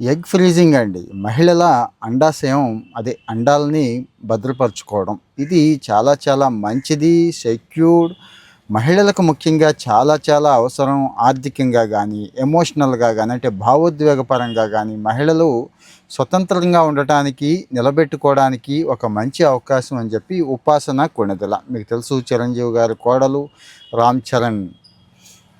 Egg freezing అండి. మహిళల అండాశయం అదే అండాలని భద్రపరచుకోవడం. ఇది చాలా చాలా మంచిది సెక్యూర్డ్. మహిళలకు ముఖ్యంగా చాలా చాలా అవసరం ఆర్థికంగా కానీ ఎమోషనల్గా కానీ అంటే భావోద్వేగపరంగా కానీ మహిళలు స్వతంత్రంగా ఉండటానికి నిలబెట్టుకోవడానికి ఒక మంచి అవకాశం అని చెప్పి ఉపాసన కొణిదెల. మీకు తెలుసు చిరంజీవి గారి కోడలు రామ్ చరణ్.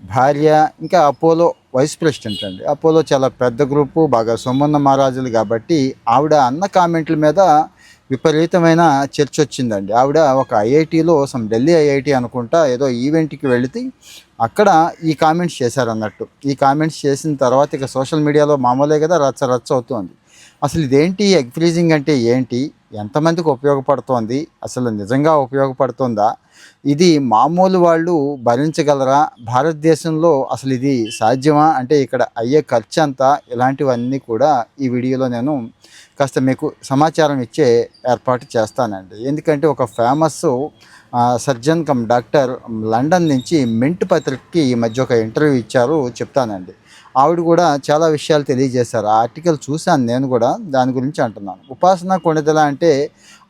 భార్య ఇంకా అపోలో వైస్ ప్రెసిడెంట్ అండి. అపోలో చాలా పెద్ద గ్రూపు బాగా సొమ్మన్న మహారాజులు కాబట్టి ఆవిడ అన్న కామెంట్ల మీద విపరీతమైన చర్చ వచ్చిందండి. ఆవిడ ఒక ఐఐటిలో సమ్ ఢిల్లీ ఐఐటి అనుకుంటా ఏదో ఈవెంట్కి వెళితే అక్కడ ఈ కామెంట్స్ చేశారన్నట్టు. ఈ కామెంట్స్ చేసిన తర్వాత ఇక సోషల్ మీడియాలో మామూలే కదా రచ్చ రచ్చ అవుతుంది. అసలు ఇదేంటి ఎగ్ ఫ్రీజింగ్ అంటే ఏంటి? ఎంతమందికి ఉపయోగపడుతోంది? అసలు నిజంగా ఉపయోగపడుతుందా? ఇది మామూలు వాళ్ళు భరించగలరా? భారతదేశంలో అసలు ఇది సాధ్యమా? అంటే ఇక్కడ అయ్యే ఖర్చు అంతా ఇలాంటివన్నీ కూడా ఈ వీడియోలో నేను కాస్త మీకు సమాచారం ఇచ్చే ఏర్పాటు చేస్తానండి. ఎందుకంటే ఒక famous surgeon cum doctor London నుంచి మింట్ పత్రికకి ఈ మధ్య ఒక ఇంటర్వ్యూ ఇచ్చారు చెప్తానండి. ఆవిడ కూడా చాలా విషయాలు తెలియజేశారు. ఆ ఆర్టికల్ చూశాను నేను కూడా దాని గురించి అంటున్నాను. ఉపాసన కొణిదెల అంటే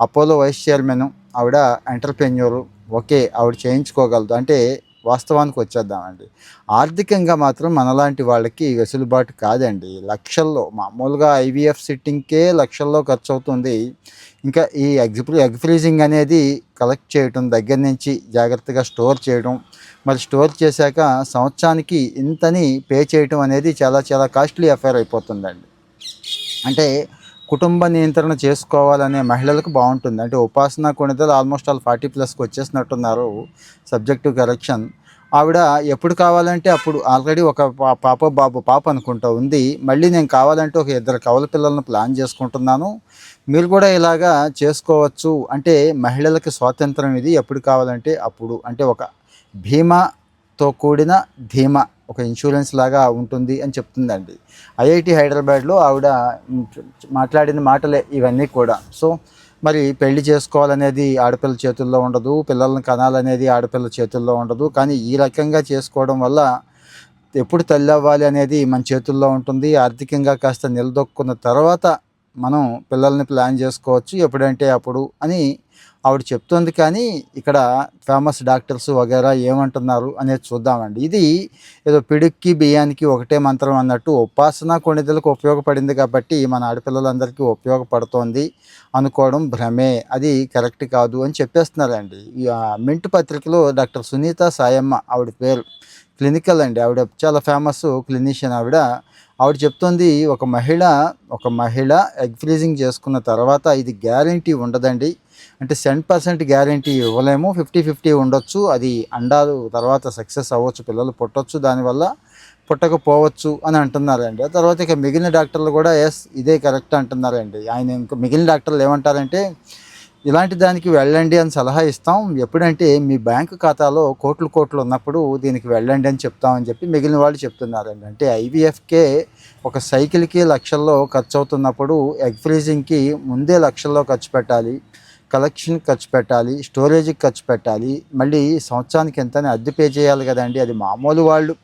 అపోలో వైస్ చైర్మన్ ఆవిడ ఎంటర్ప్రెన్యూరు. ఓకే ఆవిడ చేయించుకోగలదు. అంటే వాస్తవానికి వచ్చేద్దామండి. ఆర్థికంగా మాత్రం మనలాంటి వాళ్ళకి వెసులుబాటు కాదండి. లక్షల్లో మామూలుగా ఐవీఎఫ్ సిట్టింగ్కే లక్షల్లో ఖర్చు అవుతుంది ఇంకా ఈ ఎగ్ ఎగ్ ఫ్రీజింగ్ అనేది కలెక్ట్ చేయడం దగ్గర నుంచి జాగ్రత్తగా స్టోర్ చేయడం మరి స్టోర్ చేశాక సంవత్సరానికి ఇంతని పే చేయటం అనేది చాలా చాలా కాస్ట్లీ అఫైర్ అయిపోతుందండి. అంటే కుటుంబ నియంత్రణ చేసుకోవాలనే మహిళలకు బాగుంటుంది. అంటే ఉపాసన కొనితలు ఆల్మోస్ట్ ఆల్ ఫార్టీ ప్లస్కి వచ్చేసినట్టున్నారు సబ్జెక్టు కరెక్షన్ ఆవిడ ఎప్పుడు కావాలంటే అప్పుడు ఆల్రెడీ ఒక పా- పాప బాబు పాప అనుకుంటా ఉంది. మళ్ళీ నేను కావాలంటే ఒక ఇద్దరు కవల పిల్లలను ప్లాన్ చేసుకుంటున్నాను. మీరు కూడా ఇలాగా చేసుకోవచ్చు. అంటే మహిళలకు స్వాతంత్రం ఇది ఎప్పుడు కావాలంటే అప్పుడు. అంటే ఒక భీమాతో కూడిన ధీమా. ఒక ఇన్సూరెన్స్ లాగా ఉంటుంది అని చెప్తుందండి. ఐఐటి హైదరాబాద్లో ఆవిడ మాట్లాడిన మాటలే ఇవన్నీ కూడా. సో మరి పెళ్ళి చేసుకోవాలనేది ఆడపిల్ల చేతుల్లో ఉండదు పిల్లల్ని కనాలనేది ఆడపిల్ల చేతుల్లో ఉండదు. కానీ ఈ రకంగా చేసుకోవడం వల్ల ఎప్పుడు తల్లి అవ్వాలి అనేది మన చేతుల్లో ఉంటుంది. ఆర్థికంగా కాస్త నిలదొక్కున్న తర్వాత మనం పిల్లల్ని ప్లాన్ చేసుకోవచ్చు ఎప్పుడంటే అప్పుడు అని ఆవిడ చెప్తోంది కానీ ఇక్కడ ఫేమస్ డాక్టర్స్ వగేరా ఏమంటున్నారు అనేది చూద్దామండి. ఇది ఏదో పిడుక్కి బియ్యానికి ఒకటే మంత్రం అన్నట్టు ఉపాసన కొణిదలకు ఉపయోగపడింది కాబట్టి మన ఆడపిల్లలందరికీ ఉపయోగపడుతోంది అనుకోవడం భ్రమే. అది కరెక్ట్ కాదు అని చెప్పేస్తున్నారండి. మింట్ పత్రికలో డాక్టర్ సునీత సాయమ్మ ఆవిడ పేరు. క్లినికల్ అండి. ఆవిడ చాలా ఫేమస్ క్లినిషియన్ ఆవిడ. ఆవిడ చెప్తుంది ఒక మహిళ ఒక మహిళ ఎగ్ ఫ్రీజింగ్ చేసుకున్న తర్వాత ఇది గ్యారంటీ ఉండదండి. అంటే సెవెన్ పర్సెంట్ గ్యారంటీ ఇవ్వలేము. ఫిఫ్టీ ఫిఫ్టీ ఉండొచ్చు. అది అండాలు తర్వాత సక్సెస్ అవ్వచ్చు పిల్లలు పుట్టొచ్చు దానివల్ల పుట్టకపోవచ్చు అని అంటున్నారండి. ఆ తర్వాత ఇక మిగిలిన డాక్టర్లు కూడా ఎస్ ఇదే కరెక్ట్ అంటున్నారండి. ఆయన ఇంకా మిగిలిన డాక్టర్లు ఏమంటారంటే ఇలాంటి దానికి వెళ్ళండి అని సలహా ఇస్తాం. ఎప్పుడంటే మీ బ్యాంకు ఖాతాలో కోట్లు కోట్లు ఉన్నప్పుడు దీనికి వెళ్ళండి అని చెప్తామని చెప్పి మిగిలిన వాళ్ళు చెప్తున్నారండి. అంటే ఐవీఎఫ్కే ఒక సైకిల్కి లక్షల్లో ఖర్చు అవుతున్నప్పుడు ఎగ్ ఫ్రీజింగ్కి ముందే లక్షల్లో ఖర్చు పెట్టాలి. కలెక్షన్ ఖర్చు పెట్టాలి. స్టోరేజ్కి ఖర్చు పెట్టాలి. మళ్ళీ సంవత్సరానికి ఎంతని అద్దె పే చేయాలి కదండి. అది మామూలు వాళ్ళు.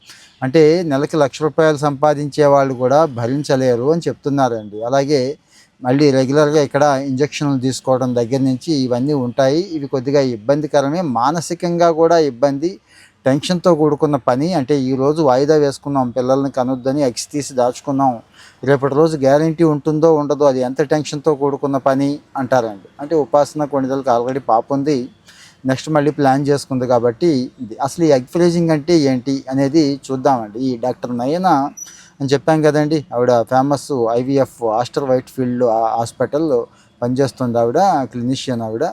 అంటే నెలకి లక్ష రూపాయలు సంపాదించే వాళ్ళు కూడా భరించలేరు అని చెప్తున్నారండి. అలాగే మళ్ళీ రెగ్యులర్గా ఇక్కడ ఇంజక్షన్లు తీసుకోవడం దగ్గర నుంచి ఇవన్నీ ఉంటాయి. ఇవి కొద్దిగా ఇబ్బందికరమే. మానసికంగా కూడా ఇబ్బంది టెన్షన్తో కూడుకున్న పని. అంటే ఈరోజు వాయిదా వేసుకున్నాం పిల్లల్ని కనొద్దని ఎక్స్ తీసి దాచుకున్నాం. రేపటి రోజు గ్యారంటీ ఉంటుందో ఉండదో అది ఎంత టెన్షన్తో కూడుకున్న పని అంటారండి. అంటే ఉపాసన కొణిదలకు ఆల్రెడీ పాప ఉంది. నెక్స్ట్ మళ్ళీ ప్లాన్ చేసుకుంది కాబట్టి ఇది అసలు ఈ ఎగ్ ఫ్రీజింగ్ అంటే ఏంటి అనేది చూద్దామండి. ఈ డాక్టర్ నయన అని చెప్పాం కదండి. ఆవిడ famous IVF Aster Whitefield hospital పనిచేస్తుంది ఆవిడ క్లినిషియన్ ఆవిడ.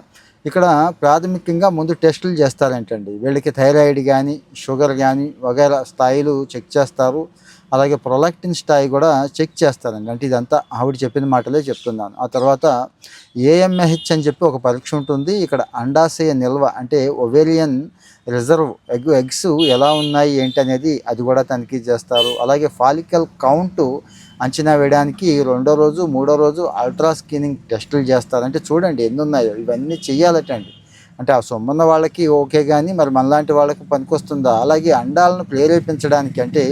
ఇక్కడ ప్రాథమికంగా ముందు టెస్టులు చేస్తారంటండి. వీళ్ళకి థైరాయిడ్ కానీ షుగర్ కానీ వగైరా స్థాయిలు చెక్ చేస్తారు. అలాగే ప్రొలాక్టిన్ స్థాయి కూడా చెక్ చేస్తారండి. అంటే ఇదంతా ఆవిడ చెప్పిన మాటలే చెప్తున్నాను. ఆ తర్వాత ఏఎంఎహెచ్ అని చెప్పి ఒక పరీక్ష ఉంటుంది. ఇక్కడ అండాశయ నిల్వ అంటే ఒవేరియన్ రిజర్వ్ ఎగ్ ఎగ్స్ ఎలా ఉన్నాయి ఏంటి అనేది అది కూడా తనిఖీ చేస్తారు. అలాగే ఫాలికల్ కౌంటు అంచనా వేయడానికి రెండో రోజు మూడో రోజు అల్ట్రా స్కీనింగ్ టెస్టులు చేస్తారు. అంటే చూడండి ఎన్ని ఉన్నాయో ఇవన్నీ చెయ్యాలటండి. అంటే ఆ సొమ్మున్న వాళ్ళకి ఓకే కానీ మరి మనలాంటి వాళ్ళకి పనికొస్తుందా? అలాగే అండాలను ప్రేరేపించడానికి అంటే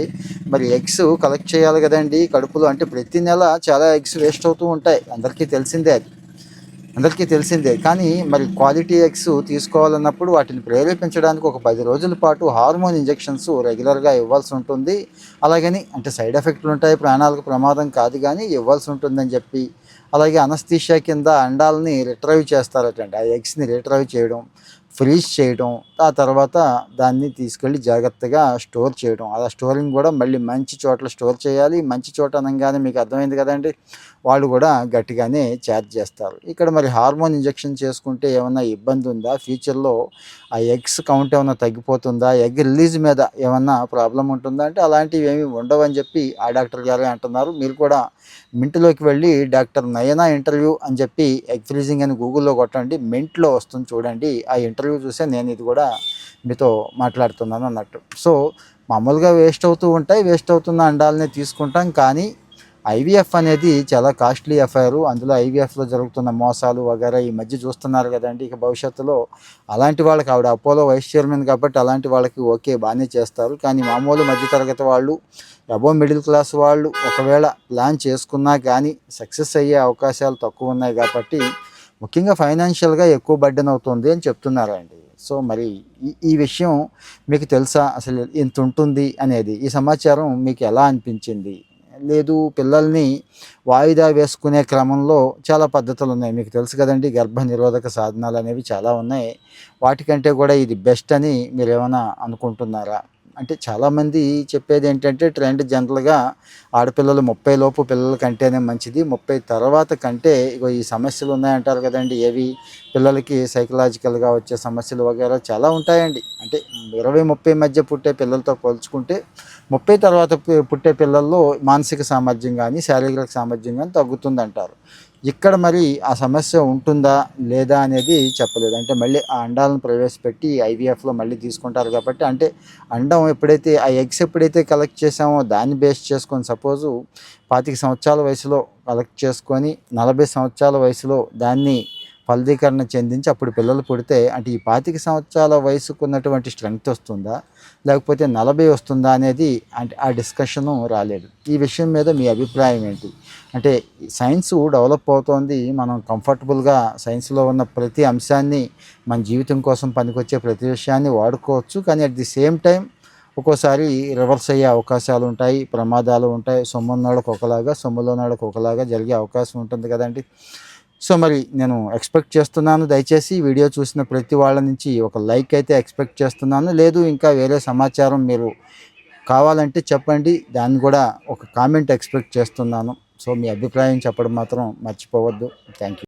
మరి ఎగ్స్ కలెక్ట్ చేయాలి కదండి కడుపులో అంటే ప్రతి నెల చాలా ఎగ్స్ వేస్ట్ అవుతూ ఉంటాయి. అందరికీ తెలిసిందే అది. అందరికీ తెలిసిందే. కానీ మరి క్వాలిటీ ఎగ్స్ తీసుకోవాలన్నప్పుడు వాటిని ప్రేరేపించడానికి ఒక పది రోజుల పాటు హార్మోన్ ఇంజెక్షన్స్ రెగ్యులర్గా ఇవ్వాల్సి ఉంటుంది. అలాగని అంటే సైడ్ ఎఫెక్ట్లు ఉంటాయి ప్రాణాలకు ప్రమాదం కాదు కానీ ఇవ్వాల్సి ఉంటుందని చెప్పి అలాగే అనస్థీషియా కింద అండాలని రిట్రైవ్ చేస్తారటండి. ఆ ఎగ్స్ని రిట్రైవ్ చేయడం ఫ్రీజ్ చేయడం ఆ తర్వాత దాన్ని తీసుకెళ్ళి జాగ్రత్తగా స్టోర్ చేయడం అలా స్టోరింగ్ కూడా మళ్ళీ మంచి చోట్ల స్టోర్ చేయాలి. మంచి చోట అనగానే మీకు అర్థమైంది కదండి? వాళ్ళు కూడా గట్టిగానే ఛార్జ్ చేస్తారు. ఇక్కడ మరి హార్మోన్ ఇంజెక్షన్ చేసుకుంటే ఏమన్నా ఇబ్బంది ఉందా? ఫ్యూచర్లో ఆ ఎగ్స్ కౌంట్ ఏమైనా తగ్గిపోతుందా? ఎగ్ రిలీజ్ మీద ఏమన్నా ప్రాబ్లం ఉంటుందా? అంటే అలాంటివి ఏమి ఉండవని చెప్పి ఆ డాక్టర్ గారే అంటున్నారు. మీరు కూడా మింట్లోకి వెళ్ళి డాక్టర్ నయనా ఇంటర్వ్యూ అని చెప్పి ఎగ్ ఫ్రీజింగ్ అని గూగుల్లో కొట్టండి. మింట్లో వస్తుంది చూడండి ఆ ఇంటర్వ్యూ ఇంటర్వ్యూ చూసే నేను ఇది కూడా మీతో మాట్లాడుతున్నాను అన్నట్టు. సో మామూలుగా వేస్ట్ అవుతూ ఉంటాయి వేస్ట్ అవుతున్న అండాలనే తీసుకుంటాం కానీ ఐవీఎఫ్ అనేది చాలా కాస్ట్లీ ఎఫ్ఐఆర్. అందులో ఐవీఎఫ్లో జరుగుతున్న మోసాలు వగేరా ఈ మధ్య చూస్తున్నారు కదండి. ఇక భవిష్యత్తులో అలాంటి వాళ్ళకి ఆవిడ అపోలో వైస్ చైర్మన్ కాబట్టి అలాంటి వాళ్ళకి ఓకే బాగానే చేస్తారు. కానీ మామూలు మధ్యతరగతి వాళ్ళు అబో మిడిల్ క్లాస్ వాళ్ళు ఒకవేళ ప్లాన్ చేసుకున్నా కానీ సక్సెస్ అయ్యే అవకాశాలు తక్కువ ఉన్నాయి కాబట్టి ముఖ్యంగా ఫైనాన్షియల్గా ఎక్కువ బర్డెన్ అవుతుంది అని చెప్తున్నారండి. సో మరి ఈ ఈ విషయం మీకు తెలుసా? అసలు ఇంత ఉంటుంది అనేది. ఈ సమాచారం మీకు ఎలా అనిపించింది? లేదు పిల్లల్ని వాయిదా వేసుకునే క్రమంలో చాలా పద్ధతులు ఉన్నాయి. మీకు తెలుసు కదండి గర్భ నిరోధక సాధనాలు అనేవి చాలా ఉన్నాయి. వాటికంటే కూడా ఇది బెస్ట్ అని మీరు ఏమైనా అనుకుంటున్నారా? అంటే చాలామంది చెప్పేది ఏంటంటే ట్రెండ్ జనరల్గా ఆడపిల్లలు ముప్పై లోపు పిల్లల కంటేనే మంచిది. ముప్పై తర్వాత కంటే ఇగో ఈ సమస్యలు ఉన్నాయంటారు కదండి. ఏవి? పిల్లలకి సైకలాజికల్గా వచ్చే సమస్యలు వగేరా చాలా ఉంటాయండి. అంటే ఇరవై ముప్పై మధ్య పుట్టే పిల్లలతో పోల్చుకుంటే ముప్పై తర్వాత పుట్టే పిల్లల్లో మానసిక సామర్థ్యం కానీ శారీరక సామర్థ్యం కానీ తగ్గుతుందంటారు. ఇక్కడ మరి ఆ సమస్య ఉంటుందా లేదా అనేది చెప్పలేదు. అంటే మళ్ళీ ఆ అండాలను ప్రవేశపెట్టి ఐవీఎఫ్లో మళ్ళీ తీసుకుంటారు కాబట్టి అంటే అండం ఎప్పుడైతే ఆ ఎగ్స్ ఎప్పుడైతే కలెక్ట్ చేసామో దాన్ని బేస్ చేసుకొని సపోజు పాతిక సంవత్సరాల వయసులో కలెక్ట్ చేసుకొని నలభై సంవత్సరాల వయసులో దాన్ని ఫలదీకరణ చెందించి అప్పుడు పిల్లలు పుడితే అంటే ఈ పాతిక సంవత్సరాల వయసుకు ఉన్నటువంటి స్ట్రెంగ్త్ వస్తుందా? లేకపోతే నలభై వస్తుందా అనేది అంటే ఆ డిస్కషను రాలేదు. ఈ విషయం మీద మీ అభిప్రాయం ఏంటి? అంటే సైన్స్ డెవలప్ అవుతోంది. మనం కంఫర్టబుల్గా సైన్స్లో ఉన్న ప్రతి అంశాన్ని మన జీవితం కోసం పనికొచ్చే ప్రతి విషయాన్ని వాడుకోవచ్చు. కానీ అట్ ది సేమ్ టైం ఒక్కోసారి రివర్స్ అయ్యే అవకాశాలు ఉంటాయి ప్రమాదాలు ఉంటాయి. సొమ్మున్నాళ్ళకి ఒకలాగా సొమ్ములోనాళ్ళకి ఒకలాగా జరిగే అవకాశం ఉంటుంది కదండి. సో మరి నేను ఎక్స్పెక్ట్ చేస్తున్నాను. దయచేసి వీడియో చూసిన ప్రతి వాళ్ళ నుంచి ఒక లైక్ అయితే ఎక్స్పెక్ట్ చేస్తున్నాను. లేదు ఇంకా వేరే సమాచారం మీరు కావాలంటే చెప్పండి. దాన్ని కూడా ఒక కామెంట్ ఎక్స్పెక్ట్ చేస్తున్నాను. సో మీ అభిప్రాయం చెప్పడం మాత్రం మర్చిపోవద్దు. Thank you